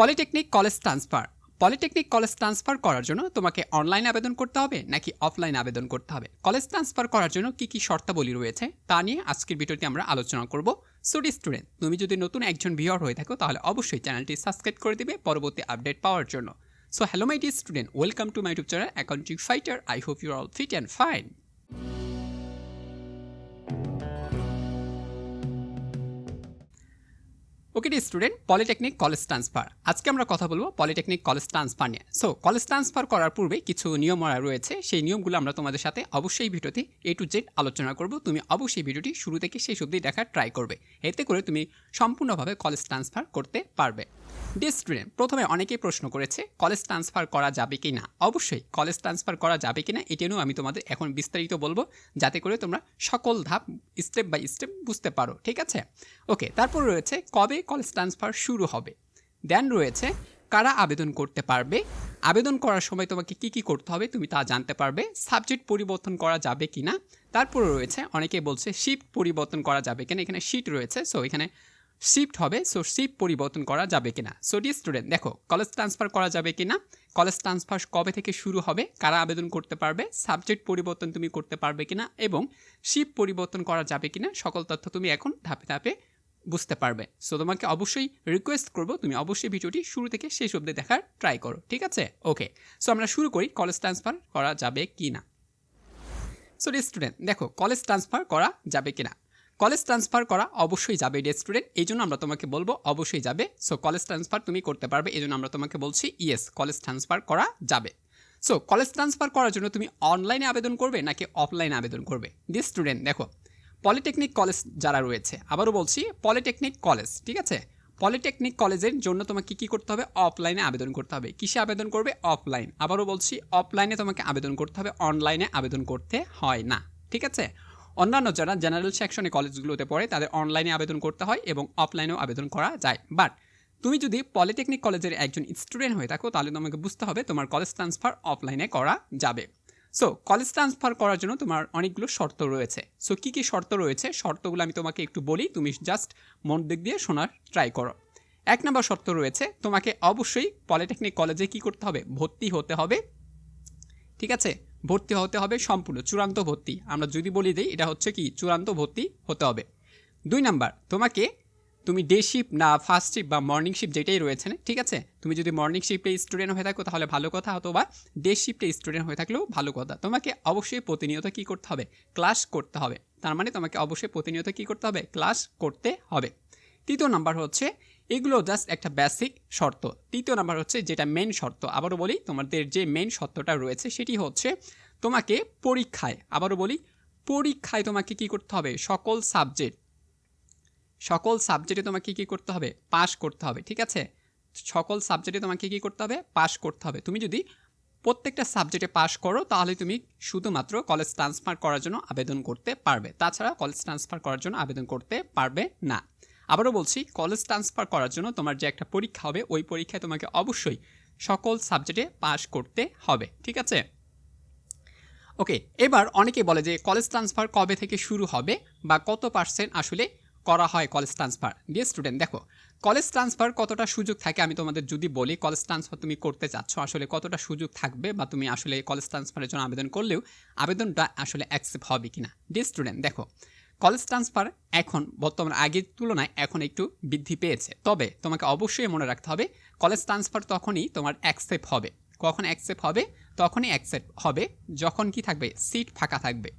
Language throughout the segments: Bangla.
Polytechnic college transfer. Polytechnic college transfer করার জন্য তোমাকে অনলাইন আবেদন করতে হবে নাকি অফলাইন আবেদন করতে হবে? কলেজ ট্রান্সফার করার জন্য কি কি শর্তাবলী রয়েছে তা নিয়ে আজকের ভিডিওতে আমরা আলোচনা করব। সুডি স্টুডেন্ট, তুমি যদি নতুন একজন ভিওর হয়ে থাকো তাহলে অবশ্যই চ্যানেলটি সাবস্ক্রাইব করে দিবে পরবর্তী আপডেট পাওয়ার জন্য। So hello my dear student welcome to my YouTube channel accounting fighter I hope you're all fit and fine okay student polytechnic college transfer আজকে আমরা কথা বলব পলিটেকনিক কলেজ ট্রান্সফার নিয়ে। সো কলেজ ট্রান্সফার করার পূর্বে কিছু নিয়ম রয়েছে। সেই নিয়মগুলো আমরা তোমাদের সাথে অবশ্যই ভিডিওতে এ টু জেড আলোচনা করব। তুমি অবশ্যই ভিডিওটি শুরু থেকে সেই অবধি দেখার ট্রাই করবে। এতে করে তুমি সম্পূর্ণভাবে কলেজ ট্রান্সফার করতে পারবে। ডি স্টুডেন্ট প্রথমে অনেকেই প্রশ্ন করেছে কলেজ ট্রান্সফার করা যাবে কি না অবশ্যই কলেজ ট্রান্সফার করা যাবে কি না এটা নিয়েও আমি তোমাদের এখন বিস্তারিত বলব, যাতে করে তোমরা সকল ধাপ স্টেপ বাই স্টেপ বুঝতে পারো, ঠিক আছে? ওকে তারপর রয়েছে, কবে কলেজ ট্রান্সফার শুরু হবে? দেন রয়েছে, কারা আবেদন করতে পারবে? আবেদন করার সময় তোমাকে কি কি করতে হবে তুমি তা জানতে পারবে? সাবজেক্ট পরিবর্তন করা যাবে কি না তারপরে রয়েছে অনেকে বলছে শিফট পরিবর্তন করা যাবে কিনা? এখানে শিট রয়েছে সো এখানে শিফট হবে সো শিফট পরিবর্তন করা যাবে কিনা? সো ডি স্টুডেন্ট দেখো কলেজ ট্রান্সফার করা যাবে কিনা? কলেজ ট্রান্সফার কবে থেকে শুরু হবে? কারা আবেদন করতে পারবে? সাবজেক্ট পরিবর্তন তুমি করতে পারবে কিনা? এবং শিফট পরিবর্তন করা যাবে কিনা? সকল তথ্য তুমি এখন ধাপে ধাপে বুঝতে পারবে। সো তোমাকে অবশ্যই রিকোয়েস্ট করব, তুমি অবশ্যই ভিডিওটি শুরু থেকে শেষ অবধি দেখার ট্রাই করো, ঠিক আছে? ওকে সো আমরা শুরু করি কলেজ ট্রান্সফার করা যাবে কি না সো স্টুডেন্ট দেখো কলেজ ট্রান্সফার করা যাবে কি না কলেজ ট্রান্সফার করা অবশ্যই যাবে ডে স্টুডেন্ট, এই জন্য আমরা তোমাকে বলব অবশ্যই যাবে। সো কলেজ ট্রান্সফার তুমি করতে পারবে, এই জন্য আমরা তোমাকে বলছি ইয়েস, কলেজ ট্রান্সফার করা যাবে। সো কলেজ ট্রান্সফার করার জন্য তুমি অনলাইনে আবেদন করবে নাকি অফলাইনে আবেদন করবে? ডি স্টুডেন্ট দেখো পলিটেকনিক কলেজ যারা রয়েছে, আবারও বলছি পলিটেকনিক কলেজ ঠিক আছে? পলিটেকনিক কলেজের জন্য তোমাকে কী করতে হবে? অফলাইনে আবেদন করতে হবে। কিসে আবেদন করবে? অফলাইন আবারও বলছি অফলাইনে তোমাকে আবেদন করতে হবে অনলাইনে আবেদন করতে হয় না, ঠিক আছে? অন্যান্য যারা জেনারেল সেকশনে কলেজগুলোতে পড়ে, তাদের অনলাইনে আবেদন করতে হয় এবং অফলাইনেও আবেদন করা যায়। বাট তুমি যদি পলিটেকনিক কলেজের একজন স্টুডেন্ট হয়ে থাকো, তাহলে তোমাকে বুঝতে হবে তোমার কলেজ ট্রান্সফার অফলাইনে করা যাবে। সো কলেজ ট্রান্সফার করার জন্য তোমার অনেকগুলো শর্ত রয়েছে। সো কী কী শর্ত রয়েছে? শর্তগুলো আমি তোমাকে একটু বলি। তুমি জাস্ট মন দিক দিয়ে শোনার ট্রাই করো। এক নম্বর শর্ত রয়েছে, তোমাকে অবশ্যই পলিটেকনিক কলেজে কি করতে হবে? ভর্তি হতে হবে। ঠিক আছে? ভর্তি হতে হবে সম্পূর্ণ, চূড়ান্ত ভর্তি। আমরা যদি বলি দিই, এটা হচ্ছে কি? চূড়ান্ত ভর্তি হতে হবে। দুই নাম্বার, তোমাকে, তুমি ডে শিফট না ফার্স্ট শিফট বা মর্নিং শিফট যেটাই রয়েছে, ঠিক আছে? তুমি যদি মর্নিং শিফটে স্টুডেন্ট হয়ে থাকো, তাহলে ভালো কথা, অথবা ডে শিফটে স্টুডেন্ট হয়ে থাকলেও ভালো কথা। তোমাকে অবশ্যই প্রতিনিয়ত কী করতে হবে? ক্লাস করতে হবে। তার মানে তোমাকে অবশ্যই প্রতিনিয়ত কী করতে হবে? ক্লাস করতে হবে। তৃতীয় নাম্বার হচ্ছে এগুলো জাস্ট একটা বেসিক শর্ত। তৃতীয় নাম্বার হচ্ছে যেটা মেন শর্ত। আবারও বলি, তোমাদের যে মেন শর্তটা রয়েছে সেটি হচ্ছে তোমাকে পরীক্ষায়, আবারও বলি, পরীক্ষায় তোমাকে কি করতে হবে? সকল সাবজেক্ট সকল সাবজেক্টে তোমাকে কি করতে হবে? পাস করতে হবে, ঠিক আছে? সকল সাবজেক্টে তোমাকে কি করতে হবে? পাস করতে হবে। তুমি যদি প্রত্যেকটা সাবজেক্টে পাস করো, তাহলে তুমি শুধুমাত্র কলেজ ট্রান্সফার করার জন্য আবেদন করতে পারবে। তাছাড়া কলেজ ট্রান্সফার করার জন্য আবেদন করতে পারবে না। আবারও বলছি কলেজ ট্রান্সফার করার জন্য তোমার যে একটা পরীক্ষা হবে, ওই পরীক্ষায় তোমাকে অবশ্যই সকল সাবজেক্টে পাস করতে হবে, ঠিক আছে? ওকে এবার অনেকে বলে যে কলেজ ট্রান্সফার কবে থেকে শুরু হবে বা কত পার্সেন্ট আসলে করা হয় কলেজ ট্রান্সফার দিয়ে স্টুডেন্ট দেখো কলেজ ট্রান্সফার কতটা সুযোগ থাকে আমি তোমাদের যদি বলি কলেজ ট্রান্সফার তুমি করতে চাচ্ছ, আসলে কতটা সুযোগ থাকবে বা তুমি আসলে কলেজ ট্রান্সফারের জন্য আবেদন করলেও আবেদনটা আসলে অ্যাকসেপ্ট হবে কিনা? ডি স্টুডেন্ট দেখো কলেজ ট্রান্সফার এখন, বর্তমান আগের তুলনায় এখন একটু বৃদ্ধি পেয়েছে। তবে তোমাকে অবশ্যই মনে রাখতে হবে কলেজ ট্রান্সফার তখনই তোমার অ্যাকসেপ্ট হবে। কখন অ্যাকসেপ্ট হবে? তখনই অ্যাকসেপ্ট হবে, যখন কি থাকবে? সিট ফাঁকা থাকবে।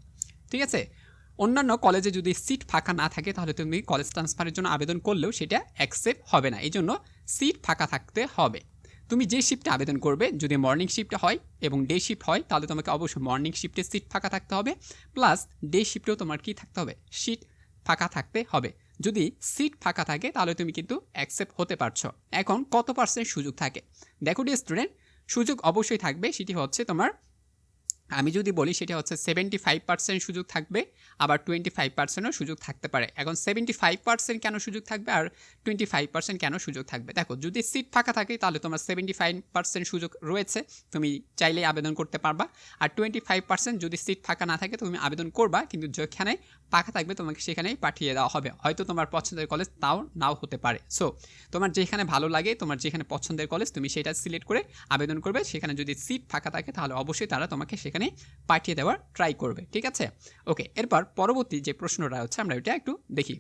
ঠিক আছে? অন্যান্য কলেজে যদি সিট ফাঁকা না থাকে, তাহলে তুমি কলেজ ট্রান্সফারের জন্য আবেদন করলেও সেটা অ্যাকসেপ্ট হবে না। এই জন্য সিট ফাঁকা থাকতে হবে। তুমি যে শিফটে আবেদন করবে, যদি মর্নিং শিফটে হয় এবং ডে শিফট হয়, তাহলে তোমাকে অবশ্যই মর্নিং শিফটে সিট ফাঁকা থাকতে হবে প্লাস ডে শিফটেও তোমার কি থাকতে হবে? সিট ফাঁকা থাকতে হবে। যদি সিট ফাঁকা থাকে, তাহলে তুমি কিন্তু অ্যাকসেপ্ট হতে পারছ। এখন কত পার্সেন্ট সুযোগ থাকে? দেখো ডি স্টুডেন্ট সুযোগ অবশ্যই থাকবে, সেটি হচ্ছে তোমার আমি যদি বলি সেটা হচ্ছে সেভেন্টি ফাইভ পার্সেন্ট সুযোগ থাকবে, আবার টোয়েন্টি ফাইভ পার্সেন্টও সুযোগ থাকতে পারে। এখন সেভেন্টি ফাইভ পার্সেন্ট কেন সুযোগ থাকবে আর টোয়েন্টি ফাইভ পার্সেন্ট কেন সুযোগ থাকবে? দেখো, যদি সিট ফাঁকা থাকে তাহলে তোমার সেভেন্টি ফাইভ পার্সেন্ট সুযোগ রয়েছে, তুমি চাইলেই আবেদন করতে পারবা। আর টোয়েন্টি ফাইভ পার্সেন্ট যদি সিট ফাঁকা না থাকে তুমি আবেদন করবা, কিন্তু যেখানে ফাঁকা থাকবে তোমাকে সেখানেই পাঠিয়ে দেওয়া হবে। হয়তো তোমার পছন্দের কলেজ তাও নাও হতে পারে। সো তোমার যেখানে ভালো লাগে, তোমার যেখানে পছন্দের কলেজ তুমি সেটা সিলেক্ট করে আবেদন করবে। সেখানে যদি সিট ফাঁকা থাকে তাহলে অবশ্যই তারা তোমাকে সেখানে পাঠিয়ে দেওয়ার ট্রাই করবে, ঠিক আছে? ওকে এরপর পরবর্তী যে প্রশ্নটা হচ্ছে, আমরা এটা একটু দেখি।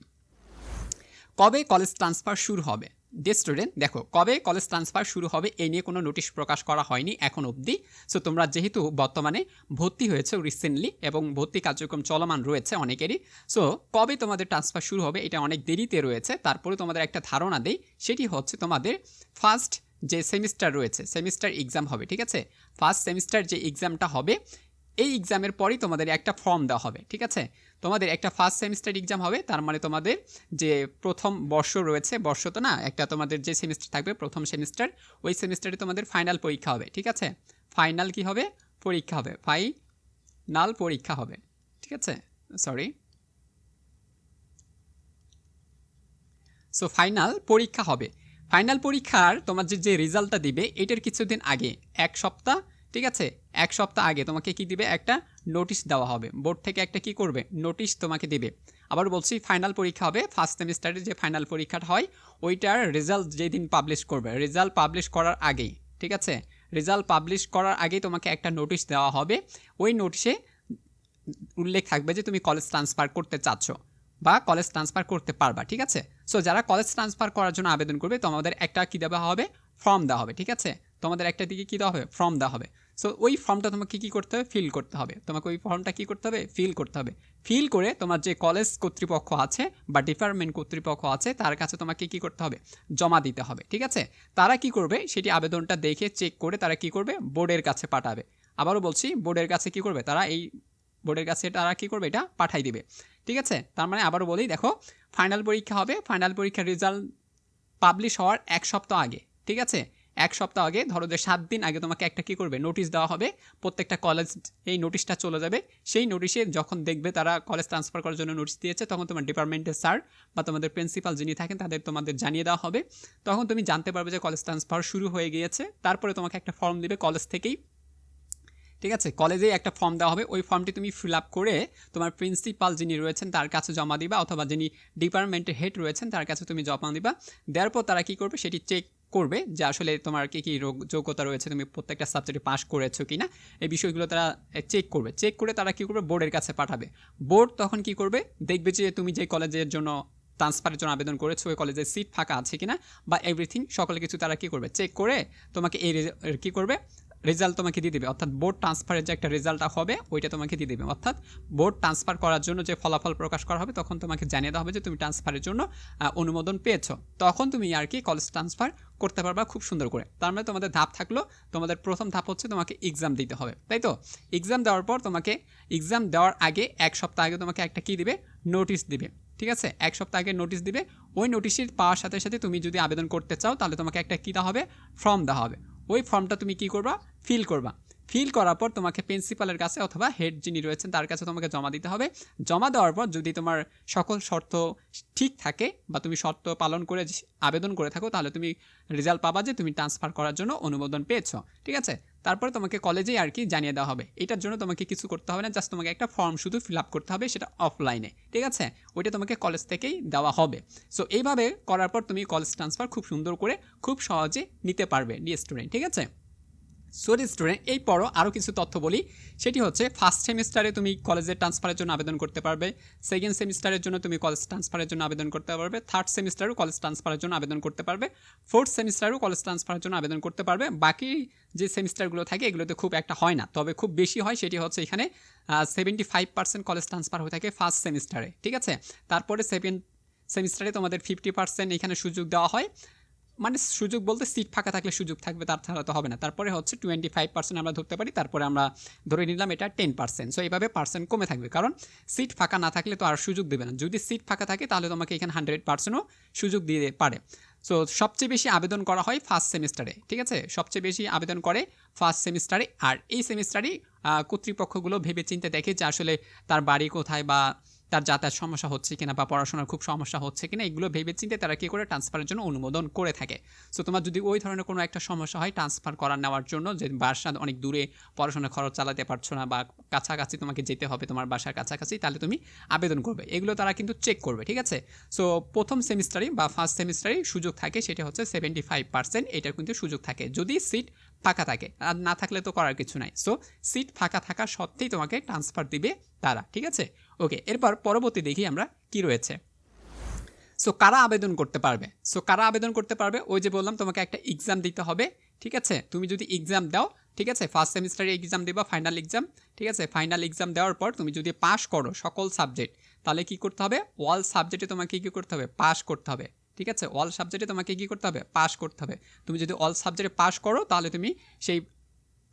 কবে কলেজ ট্রান্সফার শুরু হবে? ডে স্টুডেন্ট দেখো, কবে কলেজ ট্রান্সফার শুরু হবে এই নিয়ে কোনো নোটিশ প্রকাশ করা হয়নি এখন অবধি। সো তোমরা যেহেতু বর্তমানে ভর্তি হয়েছে রিসেন্টলি এবং ভর্তি কার্যক্রম চলমান রয়েছে অনেকেরই সো কবে তোমাদের ট্রান্সফার শুরু হবে এটা অনেক দেরিতে রয়েছে। তারপরে তোমাদের একটা ধারণা দেই, সেটি হচ্ছে তোমাদের ফার্স্ট যে সেমিস্টার রয়েছে, সেমিস্টার এক্সাম হবে, ঠিক আছে? ফার্স্ট সেমিস্টার যে এক্সামটা হবে, এই এক্সামের পরই তোমাদের একটা ফর্ম দেওয়া হবে, ঠিক আছে? তোমাদের একটা ফার্স্ট সেমিস্টার এক্সাম হবে, তার মানে তোমাদের যে প্রথম বর্ষ রয়েছে, বর্ষ তো না, একটা তোমাদের যে সেমিস্টার থাকবে, প্রথম সেমিস্টার ওই সেমিস্টারে তোমাদের ফাইনাল পরীক্ষা হবে, ঠিক আছে? ফাইনাল কি হবে? পরীক্ষা হবে ফাইনাল পরীক্ষা হবে, ঠিক আছে? সরি সো ফাইনাল পরীক্ষা হবে। ফাইনাল পরীক্ষার তোমার যে যে রেজাল্টটা দিবে, এটার কিছুদিন আগে, এক সপ্তাহ, ঠিক আছে? এক সপ্তাহ আগে তোমাকে কি দিবে? একটা নোটিশ দেওয়া হবে। বোর্ড থেকে একটা কি করবে? নোটিশ তোমাকে দিবে। আবার বলছি ফাইনাল পরীক্ষা হবে ফার্স্ট সেমিস্টারের যে ফাইনাল পরীক্ষাটা হয়, ওইটার রেজাল্ট যেদিন পাবলিশ করবে রেজাল্ট পাবলিশ করার আগেই, ঠিক আছে? রেজাল্ট পাবলিশ করার আগেই তোমাকে একটা নোটিশ দেওয়া হবে। ওই নোটিশে উল্লেখ থাকবে যে তুমি কলেজ ট্রান্সফার করতে চাচ্ছ। বা কলেজ ট্রান্সফার করতে পারবা, ঠিক আছে? সো যারা কলেজ ট্রান্সফার করার জন্য আবেদন করবে, তোমাদের একটা কী দেওয়া হবে? ফর্ম দেওয়া হবে, ঠিক আছে? তোমাদের একটা দিকে কী দেওয়া হবে? ফর্ম দেওয়া হবে। সো ওই ফর্মটা তোমাকে কী করতে হবে? ফিল করতে হবে। তোমাকে ওই ফর্মটা কী করতে হবে? ফিল করতে হবে। ফিল করে তোমার যে কলেজ কর্তৃপক্ষ আছে বা ডিপার্টমেন্ট কর্তৃপক্ষ আছে, তার কাছে তোমাকে কী করতে হবে? জমা দিতে হবে, ঠিক আছে? তারা কি করবে? সেটি আবেদনটা দেখে চেক করে তারা কি করবে? বোর্ডের কাছে পাঠাবে। আবারও বলছি বোর্ডের কাছে কি করবে? তারা এই বোর্ডের কাছে তারা কী করবে? এটা পাঠাই দিবে। ঠিক আছে? তার মানে আবারও বলি, দেখো ফাইনাল পরীক্ষা হবে। ফাইনাল পরীক্ষার রেজাল্ট পাবলিশ হওয়ার এক সপ্তাহ আগে। ঠিক আছে? এক সপ্তাহ আগে, ধরো যে সাত দিন আগে তোমাকে একটা কী করবে? নোটিশ দেওয়া হবে। প্রত্যেকটা কলেজ এই নোটিশটা চলে যাবে। সেই নোটিশে যখন দেখবে তারা কলেজ ট্রান্সফার করার জন্য নোটিশ দিয়েছে, তখন তোমার ডিপার্টমেন্টের স্যার বা তোমাদের প্রিন্সিপাল যিনি থাকেন, তাদের তোমাদের জানিয়ে দেওয়া হবে। তখন তুমি জানতে পারবে যে কলেজ ট্রান্সফার শুরু হয়ে গিয়েছে। তারপরে তোমাকে একটা ফর্ম দিবে কলেজ থেকেই। ঠিক আছে? কলেজেই একটা ফর্ম দেওয়া হবে। ওই ফর্মটি তুমি ফিল আপ করে তোমার প্রিন্সিপাল যিনি রয়েছেন, তার কাছে জমা দিবা অথবা যিনি ডিপার্টমেন্টের হেড রয়েছেন, তার কাছে তুমি জমা দিবা। দেওয়ার পর তারা কী করবে? সেটি চেক করবে যে আসলে তোমার কী কী যোগ্যতা রয়েছে, তুমি প্রত্যেকটা সাবজেক্টে পাস করেছ কি না এই বিষয়গুলো তারা চেক করবে। চেক করে তারা কী করবে? বোর্ডের কাছে পাঠাবে। বোর্ড তখন কি করবে? দেখবে যে তুমি যে কলেজের জন্য ট্রান্সফারের জন্য আবেদন করেছ, ওই কলেজের সিট ফাঁকা আছে কিনা বা এভরিথিং সকলে কিছু তারা কী করবে? চেক করে তোমাকে এই কী করবে? রেজাল্ট তোমাকে দিয়ে দেবে। অর্থাৎ বোর্ড ট্রান্সফারের যে একটা রেজাল্টটা হবে, ওইটা তোমাকে দিয়ে দেবে। অর্থাৎ বোর্ড ট্রান্সফার করার জন্য যে ফলাফল প্রকাশ করা হবে, তখন তোমাকে জানিয়ে দেওয়া হবে যে তুমি ট্রান্সফারের জন্য অনুমোদন পেয়েছ। তখন তুমি আর কি কলেজ ট্রান্সফার করতে পারবা খুব সুন্দর করে। তার মানে তোমাদের ধাপ থাকল, তোমাদের প্রথম ধাপ হচ্ছে তোমাকে এক্সাম দিতে হবে, তাই তো? এক্সাম দেওয়ার পর তোমাকে এক্সাম দেওয়ার আগে এক সপ্তাহ আগে তোমাকে একটা কী দিবে? নোটিশ দিবে, ঠিক আছে? এক সপ্তাহ আগে নোটিশ দিবে। ওই নোটিশের পাওয়ার সাথে সাথে তুমি যদি আবেদন করতে চাও, তাহলে তোমাকে একটা কী দেওয়া হবে? ফর্ম দেওয়া হবে। ওই ফর্মটা তুমি কি করবা? ফিল করবা। ফিল করার পর তোমাকে প্রিন্সিপালের কাছে অথবা হেড যিনি রয়েছেন, তার কাছে তোমাকে জমা দিতে হবে। জমা দেওয়ার পর যদি তোমার সকল শর্ত ঠিক থাকে বা তুমি শর্ত পালন করে আবেদন করে থাকো, তাহলে তুমি রেজাল্ট পাবা যে তুমি ট্রান্সফার করার জন্য অনুমোদন পেয়েছ। ঠিক আছে? তারপরে তোমাকে কলেজেই আর কি জানিয়ে দেওয়া হবে। এটার জন্য তোমাকে কিছু করতে হবে না জাস্ট তোমাকে একটা ফর্ম শুধু ফিল আপ করতে হবে, সেটা অফলাইনে ঠিক আছে? ওইটা তোমাকে কলেজ থেকেই দেওয়া হবে। সো এইভাবে করার পর তুমি কলেজ ট্রান্সফার খুব সুন্দর করে, খুব সহজে নিতে পারবে স্টুডেন্ট ঠিক আছে? সরি স্টুডেন্ট, এই পরও আরও কিছু তথ্য বলি। সেটি হচ্ছে ফার্স্ট সেমিস্টারে তুমি কলেজের ট্রান্সফারের জন্য আবেদন করতে পারবে। সেকেন্ড সেমিস্টারের জন্য তুমি কলেজ ট্রান্সফারের জন্য আবেদন করতে পারবে। থার্ড সেমিস্টারেও কলেজ ট্রান্সফারের জন্য আবেদন করতে পারবে। ফোর্থ সেমিস্টারেও কলেজ ট্রান্সফারের জন্য আবেদন করতে পারবে। বাকি যে সেমিস্টারগুলো থাকে, এগুলোতে খুব একটা হয় না। তবে খুব বেশি হয়, সেটি হচ্ছে এখানে seventy five percent college transfer হয়ে থাকে ফার্স্ট সেমিস্টারে ঠিক আছে? তারপরে সেকেন্ড সেমিস্টারে তোমাদের ফিফটি পার্সেন্ট এখানে সুযোগ দেওয়া হয়। মানে সুযোগ বলতে সিট ফাঁকা থাকলে সুযোগ থাকবে, তার ছাড়া তো হবে না। তারপরে হচ্ছে টোয়েন্টি ফাইভ পার্সেন্ট আমরা ধরতে পারি, তারপরে আমরা ধরে নিলাম এটা টেন পার্সেন্ট সো এইভাবে পার্সেন্ট কমে থাকবে। কারণ সিট ফাঁকা না থাকলে তো আর সুযোগ দেবে না। যদি সিট ফাঁকা থাকে, তাহলে তোমাকে এখানে হান্ড্রেড পার্সেন্টও সুযোগ দিয়ে পারে। সো সবচেয়ে বেশি আবেদন করা হয় ফার্স্ট সেমিস্টারে ঠিক আছে? সবচেয়ে বেশি আবেদন করে ফার্স্ট সেমিস্টারে আর এই সেমিস্টারেই কর্তৃপক্ষগুলো ভেবে চিন্তে দেখে যে আসলে তার বাড়ি কোথায় বা তার যাতায়াত সমস্যা হচ্ছে কিনা বা পড়াশোনার খুব সমস্যা হচ্ছে কিনা, এগুলো ভেবে চিন্তে তারা কী করে ট্রান্সফারের জন্য অনুমোদন করে থাকে। সো তোমার যদি ওই ধরনের কোনো একটা সমস্যা হয় ট্রান্সফার করা নেওয়ার জন্য, যে বাসা অনেক দূরে পড়াশোনার খরচ চালাতে পারছ না বা কাছাকাছি তোমাকে যেতে হবে তোমার বাসার কাছাকাছি, তাহলে তুমি আবেদন করবে। এগুলো তারা কিন্তু চেক করবে, ঠিক আছে? সো প্রথম সেমিস্টারে বা ফার্স্ট সেমিস্টারে সুযোগ থাকে, সেটা হচ্ছে সেভেন্টি ফাইভ পার্সেন্ট এটার কিন্তু সুযোগ থাকে। যদি সিট ফাঁকা থাকে, আর না থাকলে তো করার কিছু নাই। সো সিট ফাঁকা থাকা সত্ত্বেই তোমাকে ট্রান্সফার দিবে তারা, ঠিক আছে? ওকে এরপর পরবর্তী দেখি আমরা কি রয়েছে। সো কারা আবেদন করতে পারবে? সো কারা আবেদন করতে পারবে? ওই যে বললাম, তোমাকে একটা এক্সাম দিতে হবে, ঠিক আছে? তুমি যদি এক্সাম দাও, ঠিক আছে? ফার্স্ট সেমিস্টারে এক্সাম দিবা ফাইনাল এক্সাম ঠিক আছে? ফাইনাল এক্সাম দেওয়ার পর তুমি যদি পাশ করো সকল সাবজেক্ট তাহলে কি করতে হবে? অল সাবজেক্টে তোমাকে কী করতে হবে? পাস করতে হবে, ঠিক আছে? অল সাবজেক্টে তোমাকে কী করতে হবে? পাস করতে হবে। তুমি যদি অল সাবজেক্টে পাস করো, তাহলে তুমি সেই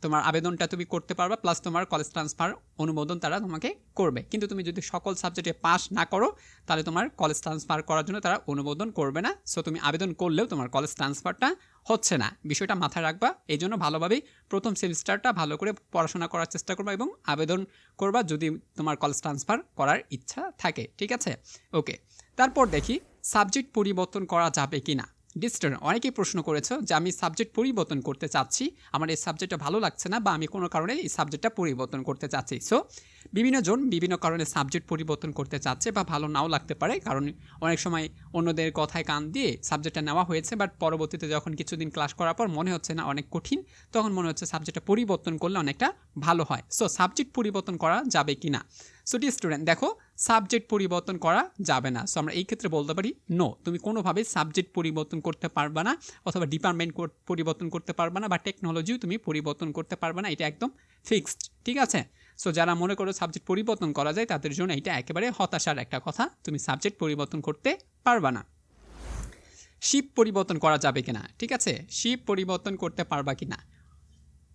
তোমার আবেদনটা তুমি করতে পারবে প্লাস তোমার কলেজ ট্রান্সফার অনুমোদন তারা তোমাকে করবে। কিন্তু তুমি যদি সকল সাবজেক্টে পাস না করো, তাহলে তোমার কলেজ ট্রান্সফার করার জন্য তারা অনুমোদন করবে না। সো তুমি আবেদন করলেও তোমার কলেজ ট্রান্সফারটা হচ্ছে না। বিষয়টা মাথায় রাখবা। এই জন্য ভালোভাবেই প্রথম সেমিস্টারটা ভালো করে পড়াশোনা করার চেষ্টা করবা এবং আবেদন করবা যদি তোমার কলেজ ট্রান্সফার করার ইচ্ছা থাকে। ঠিক আছে? ওকে তারপর দেখি সাবজেক্ট পরিবর্তন করা যাবে কি না ডিস্টেন্ট অনেকেই প্রশ্ন করেছ যে আমি সাবজেক্ট পরিবর্তন করতে চাচ্ছি, আমার এই সাবজেক্টটা ভালো লাগছে না বা আমি কোনো কারণে এই সাবজেক্টটা পরিবর্তন করতে চাচ্ছি। সো বিভিন্ন জন বিভিন্ন কারণে সাবজেক্ট পরিবর্তন করতে চাচ্ছে বা ভালো নাও লাগতে পারে, কারণ অনেক সময় অন্যদের কথায় কান দিয়ে সাবজেক্টটা নেওয়া হয়েছে বাট পরবর্তীতে যখন কিছুদিন ক্লাস করার পর মনে হচ্ছে না অনেক কঠিন, তখন মনে হচ্ছে সাবজেক্টটা পরিবর্তন করলে অনেকটা ভালো হয়। সো সাবজেক্ট পরিবর্তন করা যাবে কি না সো ডি স্টুডেন্ট দেখো সাবজেক্ট পরিবর্তন করা যাবে না। সো আমরা এই ক্ষেত্রে বলতে পারি নো তুমি কোনোভাবেই সাবজেক্ট পরিবর্তন করতে পারবে না, অথবা ডিপার্টমেন্ট পরিবর্তন করতে পারবে না, বা টেকনোলজিও তুমি পরিবর্তন করতে পারবে না, এটা একদম ফিক্সড ঠিক আছে? সো যারা মনে করো সাবজেক্ট পরিবর্তন করা যায়, তাদের জন্য এটা একেবারে হতাশার একটা কথা, তুমি সাবজেক্ট পরিবর্তন করতে পারবা না। শিপ পরিবর্তন করা যাবে কিনা, ঠিক আছে? শিপ পরিবর্তন করতে পারবা কিনা?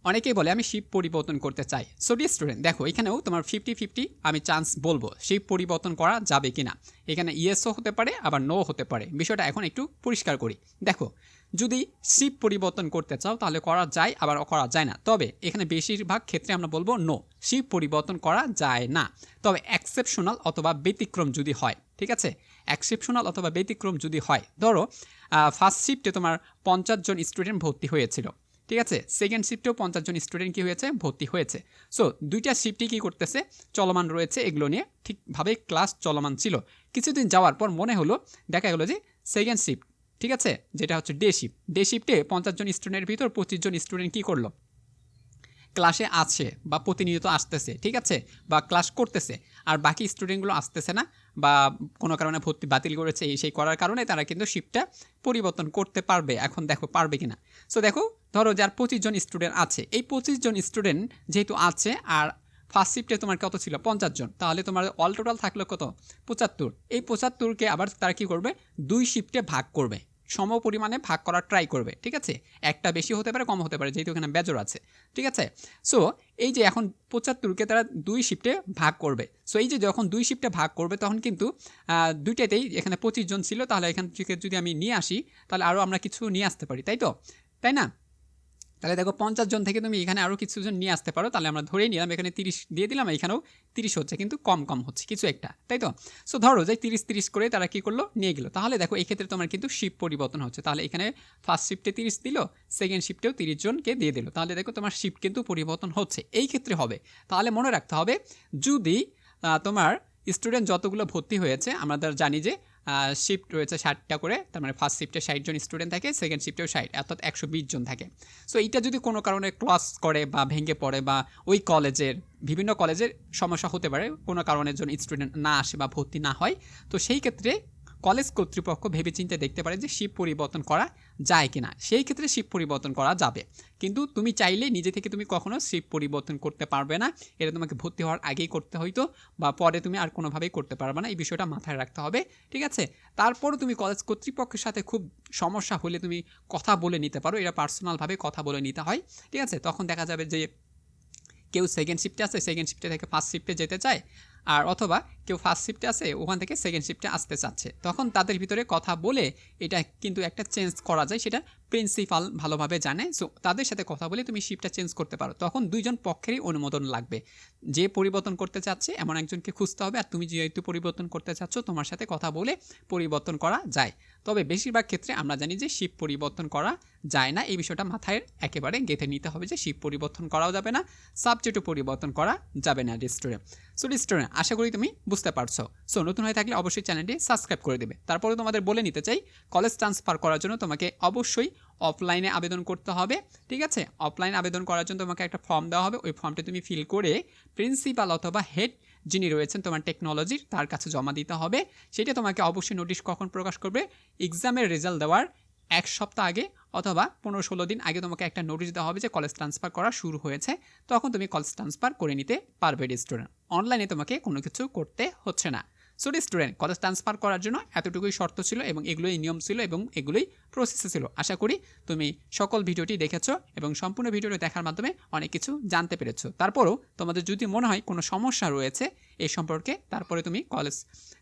অনেকেই বলে আমি শিপ পরিবর্তন করতে চাই। সো ডি স্টুডেন্ট দেখো, এখানেও তোমার ফিফটি ফিফটি আমি চান্স বলব শিপ পরিবর্তন করা যাবে কিনা। এখানে ইয়েসও হতে পারে, আবার নো হতে পারে। বিষয়টা এখন একটু পরিষ্কার করি। দেখো, যদি শিপ পরিবর্তন করতে চাও, তাহলে করা যায়, আবার করা যায় না। তবে এখানে বেশিরভাগ ক্ষেত্রে আমরা বলব নো শিপ পরিবর্তন করা যায় না। তবে এক্সেপশনাল অথবা ব্যতিক্রম যদি হয়, ঠিক আছে? এক্সেপশনাল অথবা ব্যতিক্রম যদি হয়, ধরো ফার্স্ট শিফটে তোমার পঞ্চাশ জন স্টুডেন্ট ভর্তি হয়েছিল। ঠিক আছে? সেকেন্ড শিফটেও পঞ্চাশ জন স্টুডেন্ট কী হয়েছে? ভর্তি হয়েছে। সো দুইটা শিফটই কী করতেছে? চলমান রয়েছে এগুলো নিয়ে। ঠিকভাবে ক্লাস চলমান ছিল। কিছুদিন যাওয়ার পর মনে হলো, দেখা গেলো যে সেকেন্ড শিফট ঠিক আছে? যেটা হচ্ছে ডে শিফট ডে শিফটে পঞ্চাশ জন স্টুডেন্টের ভিতর পঁচিশ জন স্টুডেন্ট কী করল? ক্লাসে আছে বা প্রতিনিয়ত আসতেছে, ঠিক আছে? বা ক্লাস করতেছে। আর বাকি স্টুডেন্টগুলো আসতেছে না। বা কোনো কারণে ভর্তি বাতিল করেছে এই সেই করার কারণে তারা কিন্তু শিফটটা পরিবর্তন করতে পারবে, এখন দেখো পারবে কিনা। সো দেখো, ধরো যার পঁচিশ জন স্টুডেন্ট আছে, এই পঁচিশ জন স্টুডেন্ট যেহেতু আছে আর ফার্স্ট শিফটে তোমার কত ছিল? পঞ্চাশ জন। তাহলে তোমার অল টোটাল থাকল কত? পঁচাত্তর। এই পঁচাত্তরকে আবার তারা কী করবে? দুই শিফটে ভাগ করবে। সম পরিমাণে ভাগ করার ট্রাই করবে, ঠিক আছে? একটা বেশি হতে পারে, কম হতে পারে, যেহেতু এখানে বেজর আছে, ঠিক আছে? সো এই যে এখন পঁচাত্তরকে তারা দুই শিফটে ভাগ করবে। সো এই যে যখন দুই শিফটে ভাগ করবে, তখন কিন্তু দুইটাতেই এখানে পঁচিশ জন ছিল, তাহলে এখান থেকে যদি আমি নিয়ে আসি, তাহলে আরও আমরা কিছু নিয়ে আসতে পারি, তাই তো? তাই না? তাহলে দেখো পঞ্চাশ জন থেকে তুমি এখানে আরও কিছু জন নিয়ে আসতে পারো, তাহলে আমরা ধরেই নিলাম, এখানে তিরিশ দিয়ে দিলাম এখানেও তিরিশ হচ্ছে, কিন্তু কম কম হচ্ছে, কিছু একটা, তাই তো? সো ধরো যে তিরিশ তিরিশ করে তারা কী করল? নিয়ে গেলো। তাহলে দেখো এই ক্ষেত্রে তোমার কিন্তু শিফট পরিবর্তন হচ্ছে, তাহলে এখানে ফার্স্ট শিফটে তিরিশ দিল সেকেন্ড শিফটেও তিরিশ জনকে দিয়ে দিল, তাহলে দেখো তোমার শিফট কিন্তু পরিবর্তন হচ্ছে, এই ক্ষেত্রে হবে। তাহলে মনে রাখতে হবে, যদি তোমার স্টুডেন্ট যতগুলো ভর্তি হয়েছে আমাদের জানি যে শিফট রয়েছে ষাটটা করে, তার মানে ফার্স্ট শিফটে ষাট জন স্টুডেন্ট থাকে সেকেন্ড শিফটেও ষাট, অর্থাৎ একশো বিশ জন থাকে। সো এইটা যদি কোনো কারণে ক্লাস করে বা ভেঙে পড়ে বা ওই কলেজের, বিভিন্ন কলেজের সমস্যা হতে পারে, কোনো কারণের জন্য স্টুডেন্ট না আসে বা ভর্তি না হয়, তো সেই ক্ষেত্রে কলেজ কর্তৃপক্ষ ভেবেচিন্তে দেখতে পারে যে শিপ পরিবর্তন করা যায় কি না সেই ক্ষেত্রে শিপ পরিবর্তন করা যাবে। কিন্তু তুমি চাইলে নিজে থেকে তুমি কখনো শিপ পরিবর্তন করতে পারবে না। এটা তোমাকে ভর্তি হওয়ার আগেই করতে হইতো বা পরে তুমি আর কোনোভাবেই করতে পারবে না। এই বিষয়টা মাথায় রাখতে হবে, ঠিক আছে? তারপরও তুমি কলেজ কর্তৃপক্ষের সাথে খুব সমস্যা হলে তুমি কথা বলে নিতে পারো। এটা পার্সোনালভাবে কথা বলে নিতে হয়, ঠিক আছে? তখন দেখা যাবে যে কেউ সেকেন্ড শিফটে আছে সেকেন্ড শিফটে থেকে ফার্স্ট শিফটে যেতে চায়। আর অথবা কেউ ফার্স্ট শিফটে আছে, ওখান থেকে সেকেন্ড শিফটে আসতে চাচ্ছে। তখন তাদের ভিতরে কথা বলে এটা কিন্তু একটা চেঞ্জ করা যায়, সেটা প্রিন্সিপাল ভালোভাবে জানে। সো তাদের সাথে কথা বলে তুমি শিফটটা চেঞ্জ করতে পারো। তখন দুইজন পক্ষেরই অনুমোদন লাগবে। যে পরিবর্তন করতে চাচ্ছে, এমন একজনকে খুঁজতে হবে। আর তুমি যেহেতু পরিবর্তন করতে চাচ্ছ, তোমার সাথে কথা বলে পরিবর্তন করা যায়। তবে বেশিরভাগ ক্ষেত্রে আমরা জানি যে শিপ পরিবর্তন করা যায় না। এই বিষয়টা মাথায় একেবারে গেঁথে নিতে হবে যে শিপ পরিবর্তন করাও যাবে না সাবজেক্টও পরিবর্তন করা যাবে না রেস্টুরেন্ট সো রেস্টুরেন্ট আশা করি তুমি বুঝতে পারছ। সো নতুন হয়ে থাকলে অবশ্যই চ্যানেলটি সাবস্ক্রাইব করে দেবে। তারপরে তোমাদের বলে নিতে চাই কলেজ ট্রান্সফার করার জন্য তোমাকে অবশ্যই অফলাইনে আবেদন করতে হবে। ঠিক আছে? অফলাইন আবেদন করার জন্য তোমাকে একটা ফর্ম দেওয়া হবে। ওই ফর্মটি তুমি ফিল করে প্রিন্সিপাল অথবা হেড যিনি রয়েছেন তোমার টেকনোলজির তার কাছে জমা দিতে হবে। সেটা তোমাকে অবশ্যই নোটিশ কখন প্রকাশ করবে? এক্সামের রেজাল্ট দেওয়ার এক সপ্তাহ আগে অথবা পনেরো ষোলো দিন আগে তোমাকে একটা নোটিশ দেওয়া হবে যে কলেজ ট্রান্সফার করা শুরু হয়েছে। তখন তুমি কলেজ ট্রান্সফার করে নিতে পারবে স্টুডেন্ট অনলাইনে তোমাকে কোনো কিছু করতে হচ্ছে না। সো স্টুডেন্ট কলেজ ট্রান্সফার করার জন্য এতটুকুই শর্ত ছিল এবং এগুলোই নিয়ম ছিল এবং এগুলোই প্রসেসে ছিল। আশা করি তুমি সকল ভিডিওটি দেখেছ এবং সম্পূর্ণ ভিডিওটি দেখার মাধ্যমে অনেক কিছু জানতে পেরেছ। তারপরও তোমাদের যদি মনে হয় কোনো সমস্যা রয়েছে এই সম্পর্কে, তারপরে তুমি কলেজ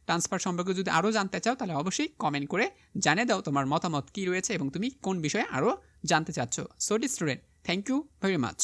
ট্রান্সফার সম্পর্কে যদি আরও জানতে চাও, তাহলে অবশ্যই কমেন্ট করে জানিয়ে দাও তোমার মতামত কী রয়েছে এবং তুমি কোন বিষয়ে আরও জানতে চাচ্ছ। So student thank you very much